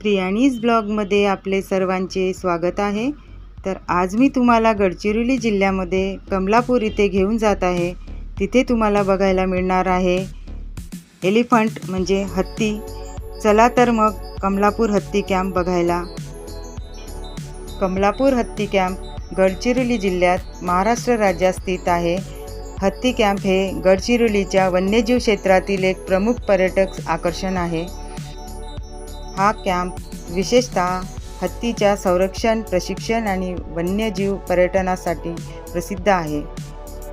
प्रियाणीज ब्लॉगमध्ये आपले सर्वांचे स्वागत आहे. तर आज मी तुम्हाला गडचिरोली जिल्ह्यामध्ये कमलापूर इथे घेऊन जात आहे. तिथे तुम्हाला बघायला मिळणार आहे एलिफंट म्हणजे हत्ती. चला तर मग कमलापूर हत्ती कॅम्प बघायला. कमलापूर हत्ती कॅम्प गडचिरोली जिल्ह्यात महाराष्ट्र राज्यात स्थित आहे. हत्ती कॅम्प हे गडचिरोलीच्या वन्यजीव क्षेत्रातील एक प्रमुख पर्यटक आकर्षण आहे. हा कॅम्प विशेषतः हत्तीच्या संरक्षण प्रशिक्षण आणि वन्यजीव पर्यटनासाठी प्रसिद्ध आहे.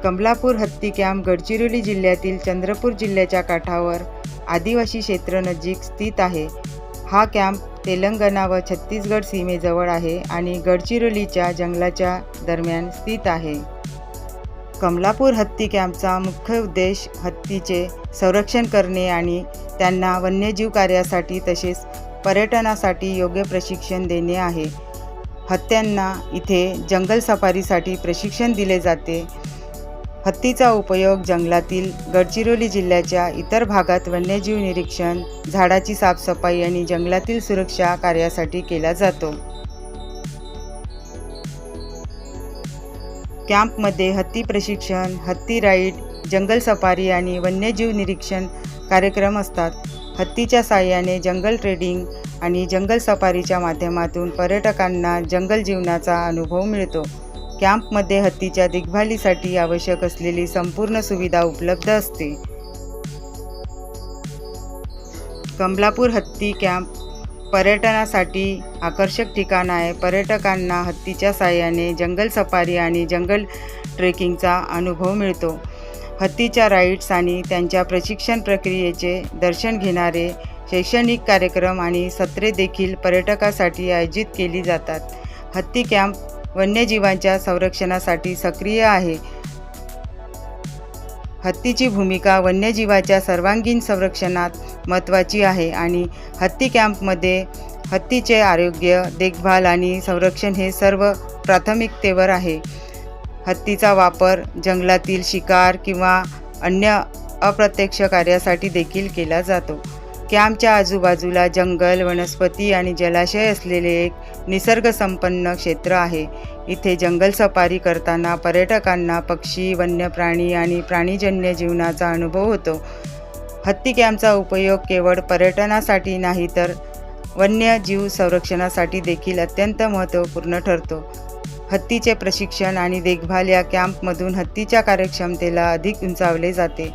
कमलापूर हत्ती कॅम्प गडचिरोली जिल्ह्यातील चंद्रपूर जिल्ह्याच्या काठावर आदिवासी क्षेत्र नजीक स्थित आहे. हा कॅम्प तेलंगणा व छत्तीसगड सीमेजवळ आहे आणि गडचिरोलीच्या जंगलाच्या दरम्यान स्थित आहे. कमलापूर हत्ती कॅम्पचा मुख्य उद्देश हत्तीचे संरक्षण करणे आणि त्यांना वन्यजीव कार्यासाठी तसेच पर्यटनासाठी योग्य प्रशिक्षण देणे आहे. हत्त्यांना इथे जंगल सफारीसाठी प्रशिक्षण दिले जाते. हत्तीचा उपयोग जंगलातील गडचिरोली जिल्ह्याच्या इतर भागात वन्यजीव निरीक्षण झाडाची साफसफाई आणि जंगलातील सुरक्षा कार्यासाठी केला जातो. कॅम्पमध्ये हत्ती प्रशिक्षण हत्ती राईड जंगल सफारी आणि वन्यजीव निरीक्षण कार्यक्रम असतात. हत्तीच्या साहाय्याने जंगल ट्रेडिंग आणि जंगल सफारीच्या माध्यमातून पर्यटकांना जंगल जीवनाचा अनुभव मिळतो. कॅम्पमध्ये हत्तीच्या देखभालीसाठी आवश्यक असलेली संपूर्ण सुविधा उपलब्ध असते. कमलापूर हत्ती कॅम्प पर्यटनासाठी आकर्षक ठिकाण आहे. पर्यटकांना हत्तीच्या साहाय्याने जंगल सफारी आणि जंगल ट्रेकिंगचा अनुभव मिळतो. हत्तीच्या राईड्स आणि त्यांच्या प्रशिक्षण प्रक्रियेचे दर्शन घेणारे शैक्षणिक कार्यक्रम आणि सत्रे देखील पर्यटकासाठी आयोजित केली जातात. हत्ती कॅम्प वन्यजीवांच्या संरक्षणासाठी सक्रिय आहे. हत्तीची भूमिका वन्यजीवाच्या सर्वांगीण संरक्षणात महत्त्वाची आहे आणि हत्ती कॅम्पमध्ये हत्तीचे आरोग्य देखभाल आणि संरक्षण हे सर्व प्राथमिकतेवर आहे. हत्तीचा वापर जंगलातील शिकार किंवा अन्य अप्रत्यक्ष कार्यासाठी देखील केला जातो. कॅम्पच्या आजूबाजूला जंगल वनस्पती आणि जलाशय असलेले एक निसर्गसंपन्न क्षेत्र आहे. इथे जंगल सफारी करताना पर्यटकांना पक्षी वन्य प्राणी आणि प्राणीजन्य जीवनाचा अनुभव होतो. हत्ती कॅम्पचा उपयोग केवळ पर्यटनासाठी नाही तर वन्यजीव संरक्षणासाठी देखील अत्यंत महत्त्वपूर्ण ठरतो. हत्तीचे प्रशिक्षण आणि देखभाल या कॅम्पमधून हत्तीच्या कार्यक्षमतेला अधिक उंचावले जाते.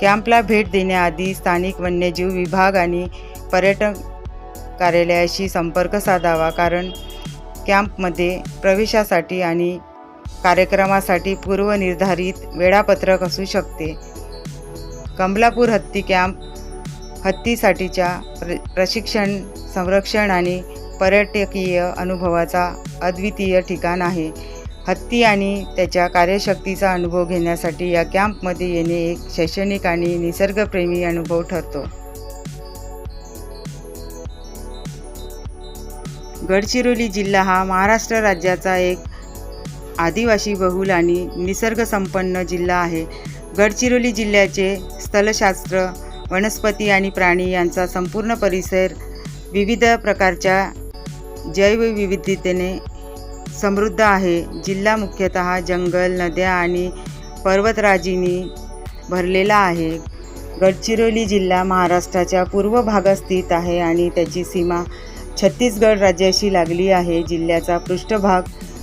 कॅम्पला भेट देण्याआधी स्थानिक वन्यजीव विभाग आणि पर्यटन कार्यालयाशी संपर्क साधावा कारण कॅम्पमध्ये प्रवेशासाठी आणि कार्यक्रमासाठी पूर्वनिर्धारित वेळापत्रक असू शकते. कमलापूर हत्ती कॅम्प हत्तीसाठीच्या प्र प्रशिक्षण संरक्षण आणि पर्यटकीय अनुभवाचा अद्वितीय ठिकाण आहे. हत्ती आणि त्याच्या कार्यशक्तीचा अनुभव घेण्यासाठी या कॅम्पमध्ये येणे एक शैक्षणिक आणि निसर्गप्रेमी अनुभव ठरतो. गडचिरोली जिल्हा हा महाराष्ट्र राज्याचा एक आदिवासी बहुल आणि निसर्गसंपन्न जिल्हा आहे. गडचिरोली जिल्ह्याचे स्थलशास्त्र वनस्पती आणि प्राणी यांचा संपूर्ण परिसर विविध प्रकारच्या जैवविविधतेने समृद्ध आहे. जिल्हा मुख्यतः जंगल नद्या आणि पर्वतराजींनी भरलेला आहे. गडचिरोली जिल्हा महाराष्ट्राच्या पूर्व भागात स्थित आहे आणि त्याची सीमा छत्तीसगड राज्याशी लागली आहे. जिल्ह्याचा पृष्ठभाग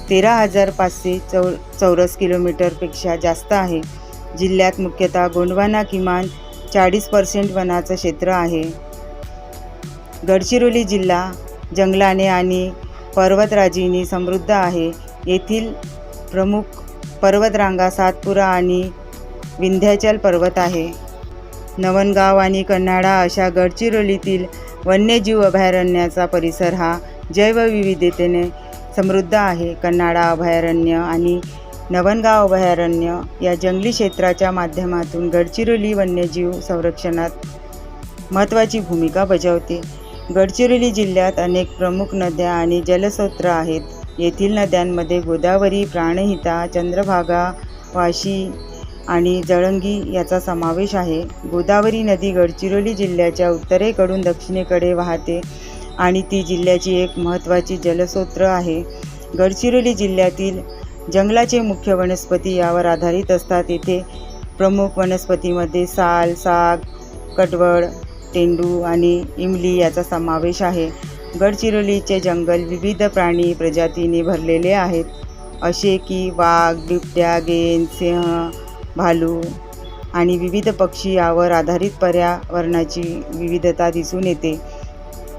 तेरा हजार पाचशे चौ चौरस किलोमीटरपेक्षा जास्त आहे. जिल्ह्यात मुख्यतः गोंडवाना किमान चाळीस पर्सेंट वनाचं क्षेत्र आहे. गडचिरोली जिल्हा जंगलाने आणि पर्वतराजीनी समृद्ध आहे. येथील प्रमुख पर्वतरांगा सातपुरा आणि विंध्याचल पर्वत आहे. नवनगाव आणि कन्हाडा अशा गडचिरोलीतील वन्यजीव अभयारण्याचा परिसर हा जैवविविधतेने समृद्ध आहे. कन्हाडा अभयारण्य आणि नवनगाव अभयारण्य या जंगली क्षेत्राच्या माध्यमातून गडचिरोली वन्यजीव संरक्षणात महत्त्वाची भूमिका बजावते. गडचिरोली जिल्ह्यात अनेक प्रमुख नद्या आणि जलस्रोत आहेत. येथील नद्यांमध्ये गोदावरी प्राणहिता चंद्रभागा वाशी आणि जळंगी याचा समावेश आहे. गोदावरी नदी गडचिरोली जिल्ह्याच्या उत्तरेकडून दक्षिणेकडे वाहते आणि ती जिल्ह्याची एक महत्त्वाची जलस्रोत आहे. गडचिरोली जिल्ह्यातील जंगलाचे मुख्य वनस्पती यावर आधारित असतात. येथे प्रमुख वनस्पतीमध्ये साल साग कडवळ तेंडू आणि इमली याचा समावेश आहे. गडचिरोलीचे जंगल विविध प्राणी प्रजातीने भरलेले आहेत. असे की वाघ बिबट्या गेंद सिंह भालू आणि विविध पक्षी यावर आधारित पर्यावरणाची विविधता दिसून येते.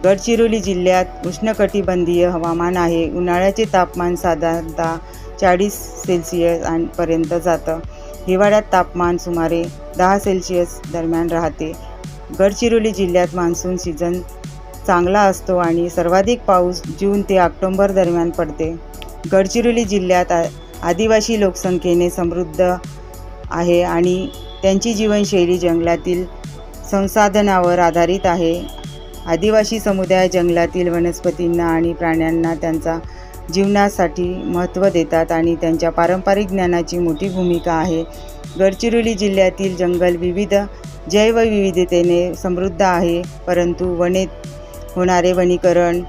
गडचिरोली जिल्ह्यात उष्णकटिबंधीय हवामान आहे. उन्हाळ्याचे तापमान साधारणतः चाळीस सेल्सिअस पर्यंत जातं. हिवाळ्यात तापमान सुमारे दहा सेल्सिअस दरम्यान राहते. गडचिरोली जिल्ह्यात मान्सून सीझन चांगला असतो आणि सर्वाधिक पाऊस जून ते ऑक्टोंबर दरम्यान पडते. गडचिरोली जिल्ह्यात आ आदिवासी लोकसंख्येने समृद्ध आहे आणि त्यांची जीवनशैली जंगलातील संसाधनावर आधारित आहे. आदिवासी समुदाय जंगलातील वनस्पतींना आणि प्राण्यांना त्यांचा जीवनासाठी महत्त्व देतात आणि त्यांच्या पारंपरिक ज्ञानाची मोठी भूमिका आहे. गडचिरोली जिल्ह्यातील जंगल विविध जैवविविधतेने समृद्ध आहे परंतु वनेत होणारे वनीकरण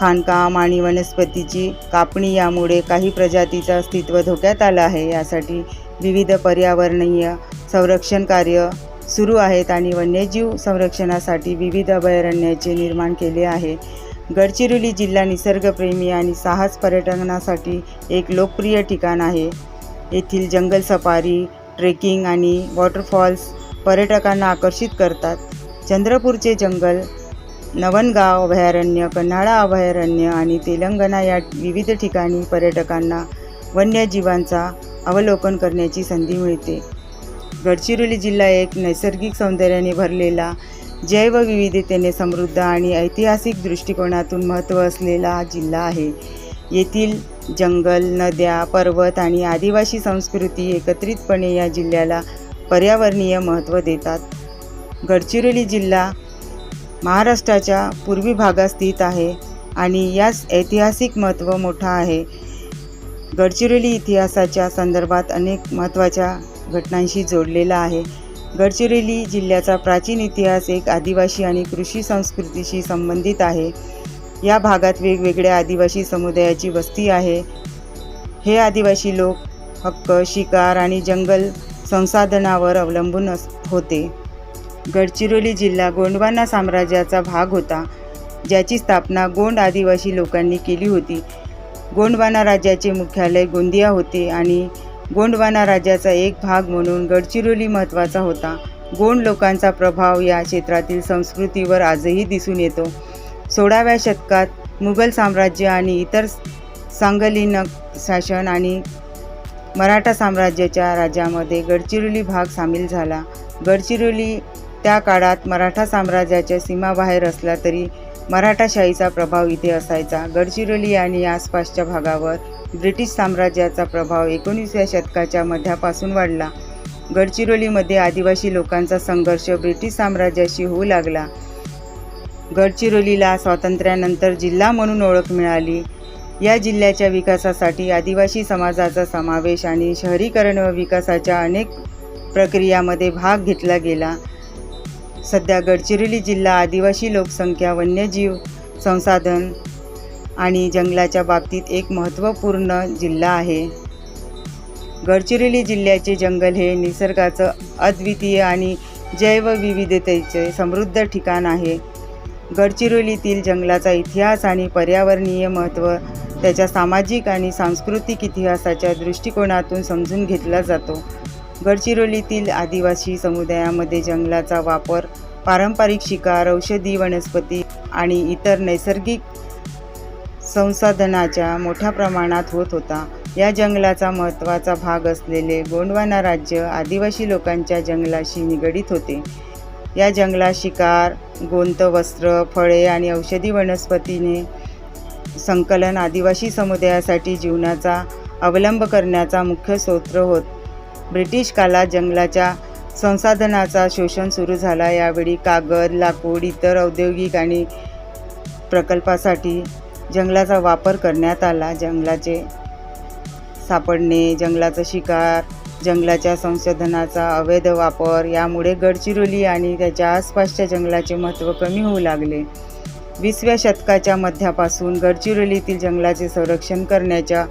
खाणकाम आणि वनस्पतीची कापणी यामुळे काही प्रजातीचं अस्तित्व धोक्यात आलं आहे. यासाठी विविध पर्यावरणीय संरक्षण कार्य सुरू आहेत आणि वन्यजीव संरक्षणासाठी विविध अभयारण्याचे निर्माण केले आहे. गडचिरोली जिल्हा निसर्गप्रेमी आणि साहस पर्यटनासाठी एक लोकप्रिय ठिकाण आहे. येथील जंगल सफारी ट्रेकिंग आणि वॉटरफॉल्स पर्यटकांना आकर्षित करतात. चंद्रपूरचे जंगल नवनगाव अभयारण्य कन्हाळा अभयारण्य आणि तेलंगणा या विविध ठिकाणी पर्यटकांना वन्यजीवांचा अवलोकन करण्याची संधी मिळते. गडचिरोली जिल्हा एक नैसर्गिक सौंदर्याने भरलेला जैवविविधतेने समृद्ध आणि ऐतिहासिक दृष्टिकोनातून महत्त्व असलेला जिल्हा आहे. येथील जंगल नद्या पर्वत आणि आदिवासी संस्कृती एकत्रितपणे या जिल्ह्याला पर्यावरणीय महत्त्व देतात. गडचिरोली जिल्हा महाराष्ट्राच्या पूर्वी भागात स्थित आहे आणि यास ऐतिहासिक महत्त्व मोठा आहे. गडचिरोली इतिहासाच्या संदर्भात अनेक महत्त्वाच्या घटनांशी जोडलेला आहे. गडचिरोली जिल्ह्याचा प्राचीन इतिहास एक आदिवासी आणि कृषी संस्कृतीशी संबंधित आहे. या भागात वेगवेगळ्या आदिवासी समुदायाची वस्ती आहे. हे आदिवासी लोक हक्क शिकार आणि जंगल संसाधनावर अवलंबून अस होते. गडचिरोली जिल्हा गोंडवाना साम्राज्याचा भाग होता ज्याची स्थापना गोंड आदिवासी लोकांनी केली होती. गोंडवाना राज्याचे मुख्यालय गोंदिया होते आणि गोंडवाना राज्याचा एक भाग म्हणून गडचिरोली महत्त्वाचा होता. गोंड लोकांचा प्रभाव या क्षेत्रातील संस्कृतीवर आजही दिसून येतो. सोळाव्या शतकात मुघल साम्राज्य आणि इतर सांगलीनक शासन आणि मराठा साम्राज्याच्या राज्यामध्ये गडचिरोली भाग सामील झाला. गडचिरोली त्या काळात मराठा साम्राज्याच्या सीमाबाहेर असला तरी मराठाशाहीचा प्रभाव इथे असायचा. गडचिरोली आणि आसपासच्या भागावर ब्रिटिश साम्राज्याचा प्रभाव एकोणीसव्या शतकाच्या मध्यापासून वाढला. गडचिरोलीमध्ये आदिवासी लोकांचा संघर्ष ब्रिटिश साम्राज्याशी होऊ लागला. गडचिरोलीला स्वातंत्र्यानंतर जिल्हा म्हणून ओळख मिळाली. या जिल्ह्याच्या विकासासाठी आदिवासी समाजाचा समावेश आणि शहरीकरण व विकासाच्या अनेक प्रक्रियामध्ये भाग घेतला गेला. सध्या गडचिरोली जिल्हा आदिवासी लोकसंख्या वन्यजीव संसाधन आणि जंगलाच्या बाबतीत एक महत्त्वपूर्ण जिल्हा आहे. गडचिरोली जिल्ह्याचे जंगल हे निसर्गाचं अद्वितीय आणि जैवविविधतेचे समृद्ध ठिकाण आहे. गडचिरोलीतील जंगलाचा इतिहास आणि पर्यावरणीय महत्त्व त्याच्या सामाजिक आणि सांस्कृतिक इतिहासाच्या दृष्टिकोनातून समजून घेतला जातो. गडचिरोलीतील आदिवासी समुदायामध्ये जंगलाचा वापर पारंपरिक शिकार औषधी वनस्पती आणि इतर नैसर्गिक संसाधनाच्या मोठ्या प्रमाणात होत होता. या जंगलाचा महत्त्वाचा भाग असलेले गोंडवाना राज्य आदिवासी लोकांच्या जंगलाशी निगडीत होते. या जंगलात शिकार गोंत वस्त्र फळे आणि औषधी वनस्पतीने संकलन आदिवासी समुदायासाठी जीवनाचा अवलंब करण्याचा मुख्य स्रोत होत. ब्रिटिश काळात जंगलाच्या संसाधनाचा शोषण सुरू झाला. यावेळी कागद लाकूड इतर औद्योगिक आणि प्रकल्पासाठी जंगलाचा वापर करण्यात आला. जंगलाचे सापडणे जंगलाचा शिकार जंगलाच्या संशोधनाचा अवैध वापर यामुळे गडचिरोली आणि त्याच्या आसपासच्या जंगलाचे महत्त्व कमी होऊ लागले. वीसव्या शतकाच्या मध्यापासून गडचिरोलीतील जंगलाचे संरक्षण करण्याच्या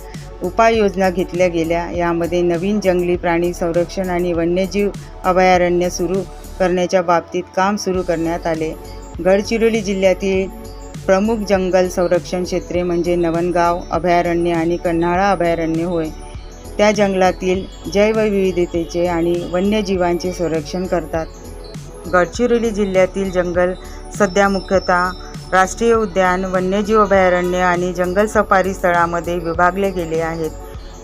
उपाययोजना घेतल्या गेल्या. यामध्ये नवीन जंगली प्राणी संरक्षण आणि वन्यजीव अभयारण्य सुरू करण्याच्या बाबतीत काम सुरू करण्यात आले. गडचिरोली जिल्ह्यातील प्रमुख जंगल संरक्षण क्षेत्रे म्हणजे नवनगाव अभयारण्य आणि कन्हाळा अभयारण्य होय. त्या जंगलातील जैवविविधतेचे आणि वन्यजीवांचे संरक्षण करतात. गडचिरोली जिल्ह्यातील जंगल सध्या मुख्यतः राष्ट्रीय उद्यान वन्यजीव अभयारण्य आणि जंगल सफारी स्थळामध्ये विभागले गेले आहेत.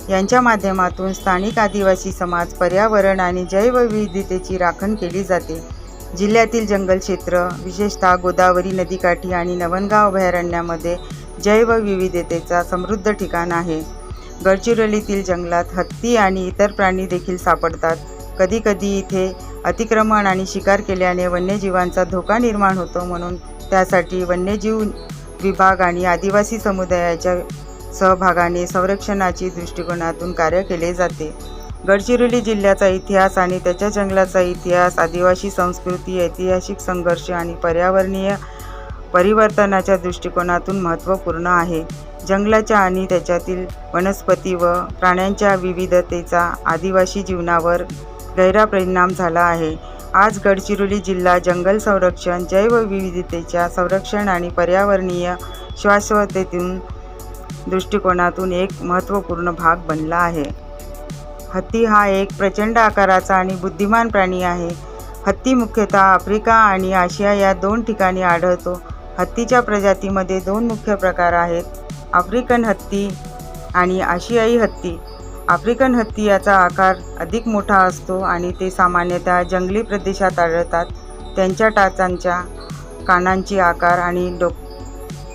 यांच्या माध्यमातून स्थानिक आदिवासी समाज पर्यावरण आणि जैवविविधतेची राखण केली जाते. जिल्ह्यातील जंगल क्षेत्र विशेषतः गोदावरी नदीकाठी आणि नवनगाव अभयारण्यामध्ये जैवविविधतेचा समृद्ध ठिकाण आहे. गडचिरोलीतील जंगलात हत्ती आणि इतर प्राणी देखील सापडतात. कधीकधी इथे अतिक्रमण आणि शिकार केल्याने वन्यजीवांचा धोका निर्माण होतो म्हणून त्यासाठी वन्यजीव विभाग आणि आदिवासी समुदायाच्या सहभागाने संरक्षणाची दृष्टिकोनातून कार्य केले जाते. गडचिरोली जिल्ह्याचा इतिहास आणि त्याच्या जंगलाचा इतिहास आदिवासी संस्कृती ऐतिहासिक संघर्ष आणि पर्यावरणीय परिवर्तनाच्या दृष्टिकोनातून महत्त्वपूर्ण आहे. जंगलाच्या आणि त्याच्यातील वनस्पती व प्राण्यांच्या विविधतेचा आदिवासी जीवनावर गैरा परिणाम झाला आहे. आज गडचिरोली जिल्हा जंगल संरक्षण जैवविविधतेच्या संरक्षण आणि पर्यावरणीय शाश्वततेतून दृष्टिकोनातून एक महत्त्वपूर्ण भाग बनला आहे. हत्ती हा एक प्रचंड आकाराचा आणि बुद्धिमान प्राणी आहे. हत्ती मुख्यतः आफ्रिका आणि आशिया या दोन ठिकाणी आढळतो. हत्तीच्या प्रजातीमध्ये दोन मुख्य प्रकार आहेत. आफ्रिकन हत्ती आणि आशियाई हत्ती. आफ्रिकन हत्ती याचा आकार अधिक मोठा असतो आणि ते सामान्यतः जंगली प्रदेशात आढळतात. त्यांच्या टाचांच्या कानांची आकार आणि डोक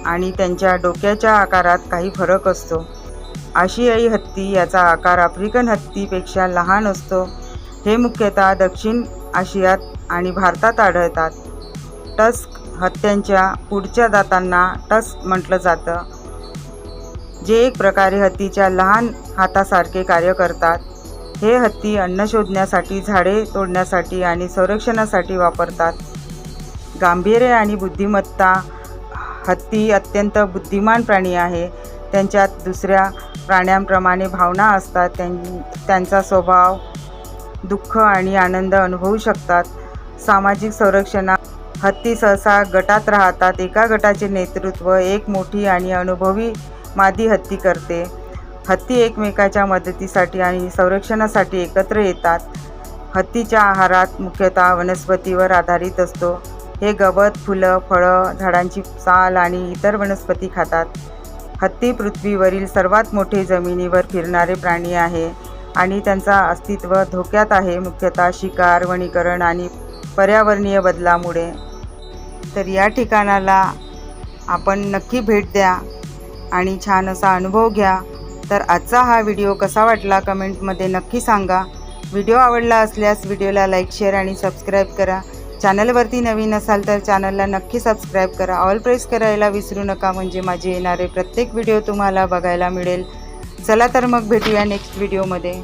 आणि त्यांच्या डोक्याच्या आकारात काही फरक असतो. आशियाई हत्ती याचा आकार आफ्रिकन हत्तीपेक्षा लहान असतो. हे मुख्यतः दक्षिण आशियात आणि भारतात आढळतात. टस्क हत्यांच्या पुढच्या दातांना टस म्हटलं जातं. जे एक प्रकारे हत्तीच्या लहान हातासारखे कार्य करतात हे हत्ती अन्न शोधण्यासाठी झाडे तोडण्यासाठी आणि संरक्षणासाठी वापरतात. गांभीर्य आणि बुद्धिमत्ता हत्ती अत्यंत बुद्धिमान प्राणी आहे. त्यांच्यात दुसऱ्या प्राण्यांप्रमाणे भावना असतात. त्यां त्यांचा स्वभाव दुःख आणि आनंद अनुभवू शकतात. सामाजिक संरक्षणा हत्ती सहसा गटात राहतात. एका गटाचे नेतृत्व एक मोठी आणि अनुभवी मादी हत्ती करते. हत्ती एकमेकाच्या मदतीसाठी आणि संरक्षणासाठी एकत्र येतात. हत्तीच्या आहारात मुख्यतः वनस्पतीवर आधारित असतो. हे गवत फुलं फळं झाडांची साल आणि इतर वनस्पती खातात. हत्ती पृथ्वीवरील सर्वात मोठे जमिनीवर फिरणारे प्राणी आहे आणि त्यांचा अस्तित्व धोक्यात आहे. मुख्यतः शिकार वनीकरण आणि पर्यावरणीय बदलामुळे. तर या ठिकाणाला आपण नक्की भेट द्या आणि छान असा अनुभव घ्या. तर आजचा हा व्हिडिओ कसा वाटला कमेंटमध्ये नक्की सांगा. व्हिडिओ आवडला असल्यास व्हिडिओला लाईक शेअर आणि सबस्क्राईब करा. चॅनलवरती नवीन असाल तर चॅनलला नक्की सबस्क्राईब करा. ऑल प्रेस करायला विसरू नका म्हणजे माझे येणारे प्रत्येक व्हिडिओ तुम्हाला बघायला मिळेल. चला तर मग भेटूया नेक्स्ट व्हिडिओमध्ये.